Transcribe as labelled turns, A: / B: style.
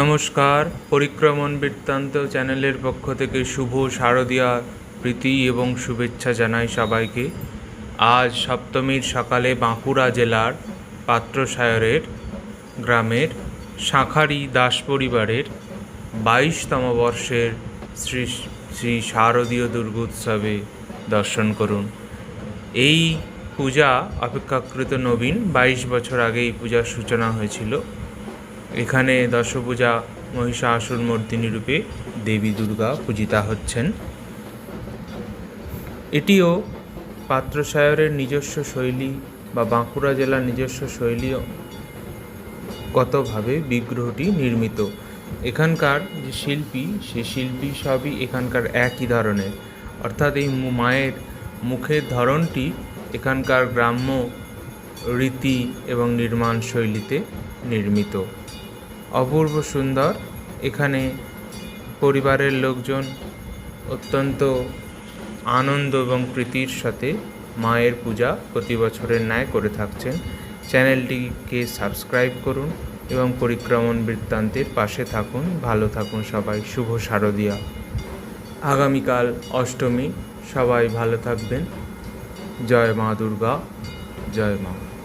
A: নমস্কার। পরিক্রমণ বৃত্তান্ত চ্যানেলের পক্ষ থেকে শুভ শারদীয়া প্রীতি এবং শুভেচ্ছা জানাই সবাইকে। আজ সপ্তমীর সকালে বাঁকুড়া জেলার পাত্রসায়রের গ্রামের শাঁখারি দাস পরিবারের বাইশতম বর্ষের শ্রী শ্রী শারদীয় দুর্গোৎসবে দর্শন করুন। এই পূজা অপেক্ষাকৃত নবীন। বাইশ বছর আগে এই পূজার সূচনা হয়েছিল। এখানে দশপূজা মহিষাসুর মর্দিনী রূপে দেবী দুর্গা পূজিতা হচ্ছেন। এটিও পাত্রসায়রের নিজস্ব শৈলী বা বাঁকুড়া জেলার নিজস্ব শৈলী গতভাবে বিগ্রহটি নির্মিত। এখানকার যে শিল্পী, সে শিল্পী সবই এখানকার একই ধরনের। অর্থাৎ এই মায়ের মুখের ধরনটি এখানকার গ্রাম্য রীতি এবং নির্মাণ শৈলীতে নির্মিত। অপূর্ব সুন্দর। এখানে পরিবারের লোকজন অত্যন্ত আনন্দ এবং প্রীতির সাথে মায়ের পূজা প্রতি বছরের ন্যায় করে থাকছেন। চ্যানেলটিকে সাবস্ক্রাইব করুন এবং পরিক্রমণ বৃত্তান্তের পাশে থাকুন। ভালো থাকুন সবাই। শুভ শারদীয়া। আগামীকাল অষ্টমী। সবাই ভালো থাকবেন। জয় মা দুর্গা। জয় মা।